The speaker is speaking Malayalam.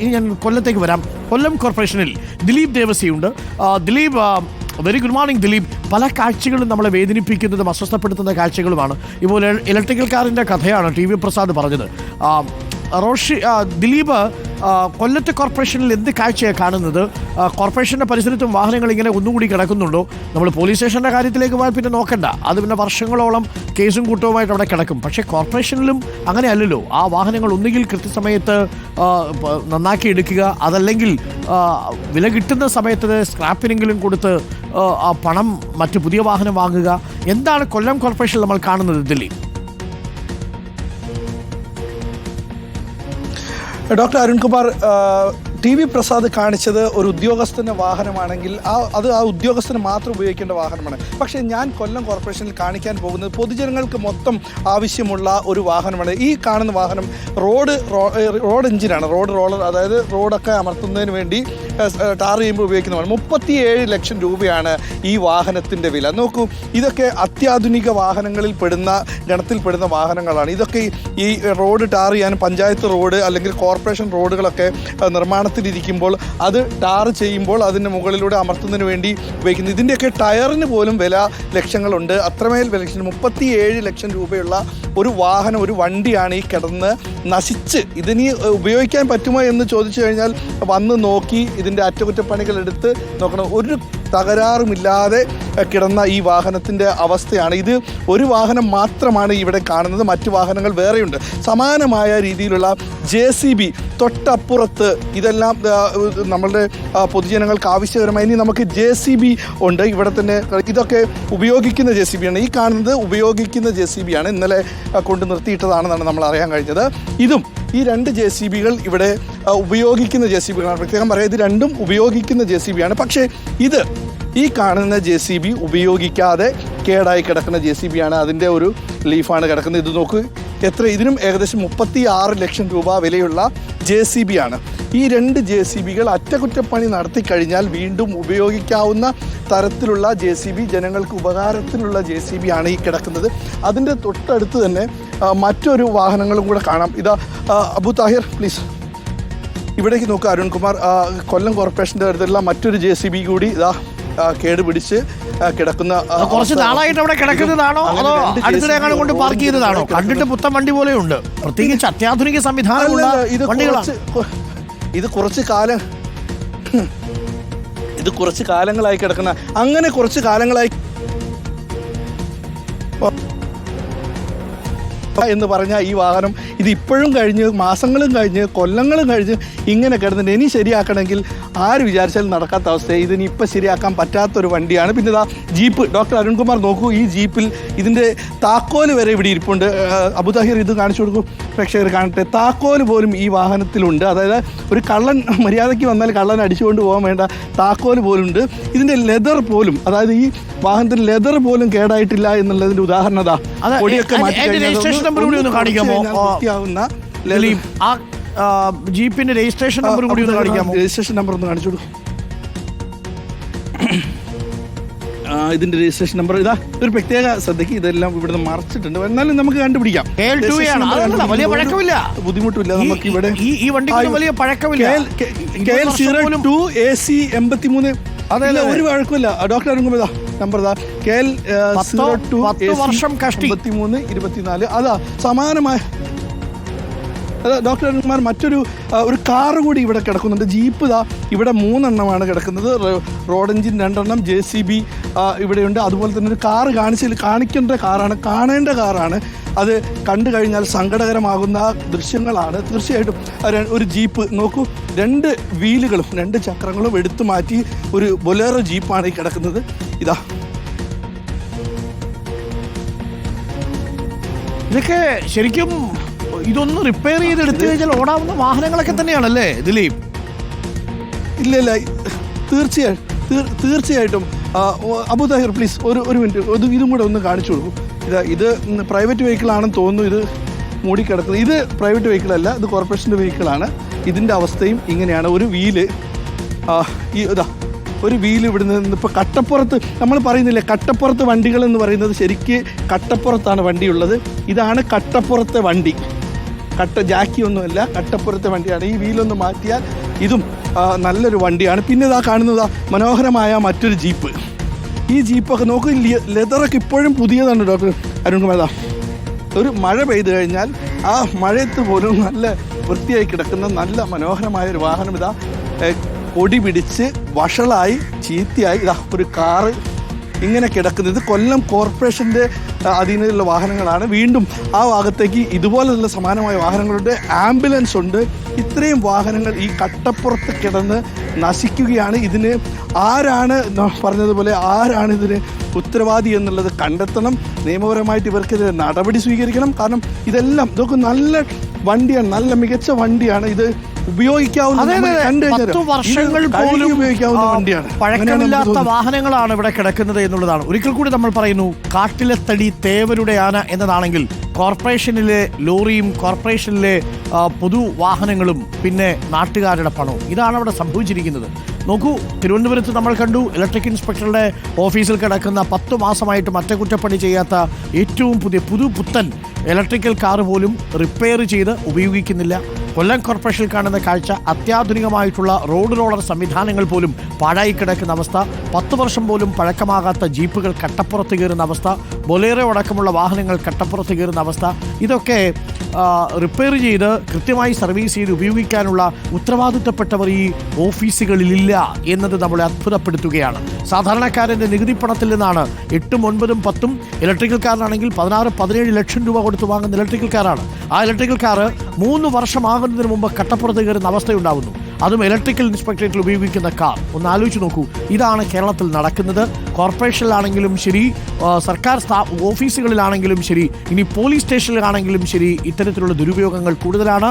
ഇനി ഞാൻ കൊല്ലത്തേക്ക് വരാം. കൊല്ലം കോർപ്പറേഷനിൽ Dileep ദേവസിയുണ്ട്. Dileep very good morning Dileep. പല കാഴ്ചകളും നമ്മളെ വേദനിപ്പിക്കുന്നതും അസ്വസ്ഥപ്പെടുത്തുന്ന കാഴ്ചകളുമാണ്. ഇപ്പോൾ ഇലക്ട്രിക്കൽ കാറിന്റെ കഥയാണ് ടി വി പ്രസാദ് പറഞ്ഞത്. റോഷി ദിലീപ് കൊല്ലത്തെ കോർപ്പറേഷനിൽ എന്ത് കാഴ്ചയാണ് കാണുന്നത്? കോർപ്പറേഷന്റെ പരിസരത്തും വാഹനങ്ങൾ ഇങ്ങനെ ഒന്നുകൂടി കിടക്കുന്നുണ്ടോ? നമ്മൾ പോലീസ് സ്റ്റേഷന്റെ കാര്യത്തിലേക്ക് പോയാൽ പിന്നെ നോക്കണ്ട. അത് പിന്നെ വർഷങ്ങളോളം കേസും കൂട്ടവുമായിട്ട് അവിടെ കിടക്കും. പക്ഷേ കോർപ്പറേഷനിലും അങ്ങനെ അല്ലല്ലോ ആ വാഹനങ്ങൾ ഒന്നുകിൽ കൃത്യസമയത്ത് നന്നാക്കി എടുക്കുക അതല്ലെങ്കിൽ വില കിട്ടുന്ന സമയത്ത് സ്ക്രാപ്പിനെങ്കിലും കൊടുത്ത് പണം മറ്റ് പുതിയ വാഹനം വാങ്ങുക. എന്താണ് കൊല്ലം കോർപ്പറേഷനിൽ നമ്മൾ കാണുന്നത് Delhi doctor Arunkumar T V Prasad കാണിച്ചത് ഒരു ഉദ്യോഗസ്ഥന്റെ വാഹനമാണെങ്കിൽ ആ അത് ആ ഉദ്യോഗസ്ഥന് മാത്രം ഉപയോഗിക്കേണ്ട വാഹനമാണ്. പക്ഷേ ഞാൻ കൊല്ലം കോർപ്പറേഷനിൽ കാണിക്കാൻ പോകുന്നത് പൊതുജനങ്ങൾക്ക് മൊത്തം ആവശ്യമുള്ള ഒരു വാഹനമാണ്. ഈ കാണുന്ന വാഹനം റോഡ് റോഡ് എഞ്ചിനാണ്. റോഡ് റോളർ അതായത് റോഡൊക്കെ അമർത്തുന്നതിന് വേണ്ടി ടാർ ചെയ്യുമ്പോൾ ഉപയോഗിക്കുന്നതാണ്. മുപ്പത്തിയേഴ് ലക്ഷം രൂപയാണ് ഈ വാഹനത്തിന്റെ വില. നോക്കൂ ഇതൊക്കെ അത്യാധുനിക വാഹനങ്ങളിൽ പെടുന്ന ഗണത്തിൽ പെടുന്ന വാഹനങ്ങളാണ്. ഇതൊക്കെ ഈ റോഡ് ടാർ ചെയ്യാൻ പഞ്ചായത്ത് റോഡ് അല്ലെങ്കിൽ കോർപ്പറേഷൻ റോഡുകളൊക്കെ നിർമ്മാണത്തിലിരിക്കുമ്പോൾ അത് ടാർ ചെയ്യുമ്പോൾ അതിന്റെ മുകളിലൂടെ അമർത്തുന്നതിന് വേണ്ടി ഉപയോഗിക്കുന്നത് ഇതിന്റെയൊക്കെ ടയറിന് പോലും വില ലക്ഷങ്ങളുണ്ട്. അത്രമേൽ വില ലക്ഷം മുപ്പത്തിയേഴ് ലക്ഷം രൂപയുള്ള ഒരു വാഹനം ഒരു വണ്ടിയാണ് ഈ കിടന്ന് നശിച്ച്. ഇതിനി ഉപയോഗിക്കാൻ പറ്റുമോ എന്ന് ചോദിച്ചു കഴിഞ്ഞാൽ വന്ന് നോക്കി ഇതിന്റെ അറ്റകുറ്റപ്പണികൾ എടുത്ത് നോക്കണം. ഒരു തകരാറുമില്ലാതെ കിടന്ന ഈ വാഹനത്തിന്റെ അവസ്ഥയാണ്. ഇത് ഒരു വാഹനം മാത്രമാണ് ഇവിടെ കാണുന്നത്. മറ്റു വാഹനങ്ങൾ വേറെയുണ്ട്. സമാനമായ രീതിയിലുള്ള ജെ സി ബി തൊട്ടപ്പുറത്ത് ഇതെല്ലാം നമ്മളുടെ പൊതുജനങ്ങൾക്ക് ആവശ്യകരമായി ഇനി നമുക്ക് ജെ സി ബി ഉണ്ട്. ഇവിടെ തന്നെ ഇതൊക്കെ ഉപയോഗിക്കുന്ന ജെ സി ബി ആണ്. ഈ കാണുന്നത് ഉപയോഗിക്കുന്ന ജെ സി ബി ആണ്. ഇന്നലെ കൊണ്ട് നിർത്തിയിട്ടതാണെന്നാണ് നമ്മൾ അറിയാൻ കഴിഞ്ഞത്. ഇതും ഈ രണ്ട് ജെ സി ബികൾ ഇവിടെ ഉപയോഗിക്കുന്ന ജെ സി ബികളാണ്. പ്രത്യേകം പറയാം ഇത് രണ്ടും ഉപയോഗിക്കുന്ന ജെ സി ബി ആണ്. പക്ഷേ ഇത് ഈ കാണുന്ന ജെ സി ബി ഉപയോഗിക്കാതെ കേടായി കിടക്കുന്ന ജെ സി ബി ആണ് അതിന്റെ ഒരു ലീഫാണ് കിടക്കുന്നത്. ഇത് നോക്ക് എത്ര? ഇതിനും ഏകദേശം മുപ്പത്തി ആറ് ലക്ഷം രൂപ വിലയുള്ള ജെ സി ബി ആണ് ഈ രണ്ട് ജെ സി ബികൾ അറ്റകുറ്റപ്പണി നടത്തി കഴിഞ്ഞാൽ വീണ്ടും ഉപയോഗിക്കാവുന്ന തരത്തിലുള്ള ജെ സി ബി ജനങ്ങൾക്ക് ഉപകാരത്തിലുള്ള ജെ സി ബി ആണ് ഈ കിടക്കുന്നത്. അതിന്റെ തൊട്ടടുത്ത് തന്നെ മറ്റൊരു വാഹനങ്ങളും കൂടെ കാണാം. ഇതാ അബു താഹിർ പ്ലീസ്. ഇവിടേക്ക് നോക്കുക അരുൺകുമാർ കൊല്ലം കോർപ്പറേഷന്റെ അടുത്തുള്ള മറ്റൊരു ജെ സി ബി കൂടി ഇതാ ആ, കേട് പിടിച്ച് കിടക്കുന്ന കുറച്ച് നാളായിട്ട് അവിടെ കിടക്കുന്നതാണോ? അതോ രണ്ട് അടുത്തിടെ കൊണ്ട് പാർക്ക് ചെയ്തതാണോ? കണ്ടിട്ട് പുത്തൻ വണ്ടി പോലെയുണ്ട്. പ്രത്യേകിച്ച് അത്യാധുനിക സംവിധാനമുള്ള ഇത് വണ്ടികളാണ്. ഇത് കുറച്ച് കാലം ഇത് കുറച്ച് കാലങ്ങളായി കിടക്കുന്ന അങ്ങനെ കുറച്ച് കാലങ്ങളായി എന്ന് പറഞ്ഞാൽ ഈ വാഹനം ഇത് ഇപ്പോഴും കഴിഞ്ഞ് മാസങ്ങളും കഴിഞ്ഞ് കൊല്ലങ്ങളും കഴിഞ്ഞ് ഇങ്ങനെ കിടന്നിട്ട് ഇനി ശരിയാക്കണമെങ്കിൽ ആര് വിചാരിച്ചാലും നടക്കാത്ത അവസ്ഥ ഇതിനിപ്പം ശരിയാക്കാൻ പറ്റാത്തൊരു വണ്ടിയാണ്. പിന്നെ ഇതാ ജീപ്പ്. ഡോക്ടർ അരുൺകുമാർ നോക്കൂ ഈ ജീപ്പിൽ ഇതിന്റെ താക്കോൽ വരെ ഇവിടെ ഇരിപ്പുണ്ട്. അബുദാഹിർ ഇത് കാണിച്ചു കൊടുക്കും. പ്രേക്ഷകർ കാണട്ടെ. താക്കോൽ പോലും ഈ വാഹനത്തിലുണ്ട്. അതായത് ഒരു കള്ളൻ മര്യാദയ്ക്ക് വന്നാൽ കള്ളൻ അടിച്ചുകൊണ്ട് പോകാൻ വേണ്ട താക്കോൽ പോലും ഉണ്ട് ഇതിന്റെ ലെതർ പോലും അതായത് ഈ വാഹനത്തിന് ലെതർ പോലും കേടായിട്ടില്ല എന്നുള്ളതിന്റെ ഉദാഹരണം അതാ പൊടിയൊക്കെ മാറ്റി കാണിക്കാമോ? ജീപ്പിന്റെ രജിസ്ട്രേഷൻ നമ്പർ കൂടി ഒന്ന് കാണിക്കാമോ? രജിസ്ട്രേഷൻ നമ്പർ ഒന്ന് കാണിച്ചു കൊടുക്കും. ഇതിന്റെ രജിസ്ട്രേഷൻ നമ്പർ ഇതാ ഒരു പ്രത്യേക ശ്രദ്ധയ്ക്ക് ഇതെല്ലാം ഇവിടുന്ന് മറച്ചിട്ടുണ്ട്. എന്നാലും നമുക്ക് കണ്ടുപിടിക്കാം. KL 2 ആണ്. അതല്ല, വലിയ പഴക്കമില്ല. ബുദ്ധിമുട്ടില്ല നമുക്ക് ഇവിടെ. ഈ- ഈ വലിയ പഴക്കമില്ല. K L zero two A C എൺപത്തി മൂന്ന് അതെ, ഒരു വഴക്കമില്ല ഡോക്ടർ അരുങ്കുമ്പോൾ നമ്പർ ഇതാ. കെ എൽ സീറോ ടു വർഷം കഷ്ടി. എൺപത്തി മൂന്ന് ഇരുപത്തിനാല്. അതാ സമാനമായ ഡോക്ടർ അരുൺകുമാർ മറ്റൊരു ഒരു കാറ് കൂടി ഇവിടെ കിടക്കുന്നുണ്ട്. ജീപ്പ് ഇതാ ഇവിടെ മൂന്നെണ്ണമാണ് കിടക്കുന്നത്. റോഡ് എഞ്ചിൻ രണ്ടെണ്ണം ജെ സി ബി ഇവിടെയുണ്ട്. അതുപോലെ തന്നെ ഒരു കാറ് കാണിച്ചില്ല കാണിക്കേണ്ട കാറാണ് കാണേണ്ട കാറാണ്. അത് കണ്ടു കഴിഞ്ഞാൽ സങ്കടകരമാകുന്ന ദൃശ്യങ്ങളാണ്. തീർച്ചയായിട്ടും ഒരു ജീപ്പ് നോക്കൂ രണ്ട് വീലുകളും രണ്ട് ചക്രങ്ങളും എടുത്തു മാറ്റി ഒരു ബൊലേറോ ജീപ്പാണ് ഈ കിടക്കുന്നത്. ഇതാ. ഇതൊക്കെ ശരിക്കും ഇതൊന്ന് റിപ്പയർ ചെയ്ത് എടുത്തു കഴിഞ്ഞാൽ ഓടാവുന്ന വാഹനങ്ങളൊക്കെ തന്നെയാണല്ലേ ദിലീപ്? ഇല്ല ഇല്ല തീർച്ചയായും തീർച്ചയായിട്ടും. അബുദാഹിർ പ്ലീസ് ഒരു ഒരു മിനിറ്റ് ഇത് കൂടെ ഒന്ന് കാണിച്ചു കൊടുക്കും. ഇതാ ഇത് പ്രൈവറ്റ് വെഹിക്കിൾ ആണെന്ന് തോന്നുന്നു ഇത് മൂടിക്കിടക്കുന്നത്. ഇത് പ്രൈവറ്റ് വെഹിക്കിൾ അല്ല ഇത് കോർപ്പറേഷന്റെ വെഹിക്കിളാണ് ഇതിന്റെ അവസ്ഥയും ഇങ്ങനെയാണ്. ഒരു വീൽ ഈ ഇതാ ഒരു വീൽ ഇവിടെ നിന്ന് ഇപ്പോൾ കട്ടപ്പുറത്ത് നമ്മൾ പറയുന്നില്ലേ കട്ടപ്പുറത്ത് വണ്ടികൾ എന്ന് പറയുന്നത് ശരിക്ക് കട്ടപ്പുറത്താണ് വണ്ടിയുള്ളത്. ഇതാണ് കട്ടപ്പുറത്തെ വണ്ടി. കട്ട ജാക്കി ഒന്നുമല്ല കട്ടപ്പുറത്തെ വണ്ടിയാണ്. ഈ വീലൊന്ന് മാറ്റിയാൽ ഇതും നല്ലൊരു വണ്ടിയാണ്. പിന്നെ ഇതാ കാണുന്നത് മനോഹരമായ മറ്റൊരു ജീപ്പ്. ഈ ജീപ്പൊക്കെ നോക്ക് ലെതറൊക്കെ ഇപ്പോഴും പുതിയതാണ് ഡോക്ടർ അരുൺകുമാർ. ഒരു മഴ പെയ്തു കഴിഞ്ഞാൽ ആ മഴയത്ത് പോലും നല്ല വൃത്തിയായി കിടക്കുന്ന നല്ല മനോഹരമായ ഒരു വാഹനം ഇതാ കൊടി പൊടി പിടിച്ച് വഷളായി ചീത്തയായി ഇതാ ഒരു കാറ് ഇങ്ങനെ കിടക്കുന്നത്. കൊല്ലം കോർപ്പറേഷന്റെ അധീനതയിലുള്ള വാഹനങ്ങളാണ്. വീണ്ടും ആ ഭാഗത്തേക്ക് ഇതുപോലെയുള്ള സമാനമായ വാഹനങ്ങളുണ്ട് ആംബുലൻസ് ഉണ്ട്. ഇത്രയും വാഹനങ്ങൾ ഈ കട്ടപ്പുറത്ത് കിടന്ന് നശിക്കുകയാണ്. ഇതിന് ആരാണ് പറഞ്ഞതുപോലെ ആരാണ് ഇതിന് ഉത്തരവാദി എന്നുള്ളത് കണ്ടെത്തണം. നിയമപരമായിട്ട് ഇവർക്കെതിരെ നടപടി സ്വീകരിക്കണം. കാരണം ഇതെല്ലാം ഇതൊക്കെ നല്ല വണ്ടിയാണ് നല്ല മികച്ച വണ്ടിയാണ്. ഇത് ഉപയോഗിക്കാവുന്ന വർഷങ്ങൾ പോലും ഉപയോഗിക്കാവുന്ന വണ്ടിയാണ്. പഴക്കമില്ലാത്ത വാഹനങ്ങളാണ് ഇവിടെ കിടക്കുന്നത് എന്നുള്ളതാണ്. ഒരിക്കൽ കൂടി നമ്മൾ പറയുന്നു കാട്ടിലെ തടി തേവരുടെ ആന എന്നതാണെങ്കിൽ കോർപ്പറേഷനിലെ ലോറിയും കോർപ്പറേഷനിലെ പൊതു പൊതുവാഹനങ്ങളും പിന്നെ നാട്ടുകാരുടെ പണവും. ഇതാണ് അവിടെ സംഭവിച്ചിരിക്കുന്നത്. നോക്കൂ തിരുവനന്തപുരത്ത് നമ്മൾ കണ്ടു ഇലക്ട്രിക് ഇൻസ്പെക്ടറുടെ ഓഫീസിൽ കിടക്കുന്ന പത്ത് മാസമായിട്ട് അറ്റകുറ്റപ്പണി ചെയ്യാത്ത ഏറ്റവും പുതിയ പുതു പുത്തൻ ഇലക്ട്രിക്കൽ കാർ പോലും റിപ്പയർ ചെയ്ത് ഉപയോഗിക്കുന്നില്ല. കൊല്ലം കോർപ്പറേഷനിൽ കാണുന്ന കാഴ്ച അത്യാധുനികമായിട്ടുള്ള റോഡ് റോളർ സംവിധാനങ്ങൾ പോലും പാഴായി കിടക്കുന്ന അവസ്ഥ. പത്ത് വർഷം പോലും പഴക്കമാകാത്ത ജീപ്പുകൾ കട്ടപ്പുറത്ത് കയറുന്ന അവസ്ഥ. ബൊലേറോ അടക്കമുള്ള വാഹനങ്ങൾ കട്ടപ്പുറത്ത് കയറുന്ന അവസ്ഥ. ഇതൊക്കെ റിപ്പയർ ചെയ്ത് കൃത്യമായി സർവീസ് ചെയ്ത് ഉപയോഗിക്കാനുള്ള ഉത്തരവാദിത്തപ്പെട്ടവർ ഈ ഓഫീസുകളിലില്ല എന്നത് നമ്മളെ അത്ഭുതപ്പെടുത്തുകയാണ്. സാധാരണക്കാരന്റെ നികുതി പണത്തിൽ നിന്നാണ് എട്ടും ഒൻപതും പത്തും ഇലക്ട്രിക്കൽ കാറിനാണെങ്കിൽ പതിനാറ് പതിനേഴ് ലക്ഷം രൂപ കൊടുത്ത് വാങ്ങുന്ന ഇലക്ട്രിക്കൽ കാറാണ് ആ ഇലക്ട്രിക്കൽ കാറ് മൂന്ന് വർഷമാകുന്നതിന് മുമ്പ് കട്ടപ്പുറത്ത് കയറുന്ന അവസ്ഥയുണ്ടാവുന്നു. അതും ഇലക്ട്രിക്കൽ ഇൻസ്പെക്ടറേറ്റിൽ ഉപയോഗിക്കുന്ന കാർ ഒന്ന് ആലോചിച്ച് നോക്കൂ. ഇതാണ് കേരളത്തിൽ നടക്കുന്നത്. കോർപ്പറേഷനിലാണെങ്കിലും ശരി സർക്കാർ ഓഫീസുകളിലാണെങ്കിലും ശരി ഇനി പോലീസ് സ്റ്റേഷനിലാണെങ്കിലും ശരി ഇത്തരത്തിലുള്ള ദുരുപയോഗങ്ങൾ കൂടുതലാണ്.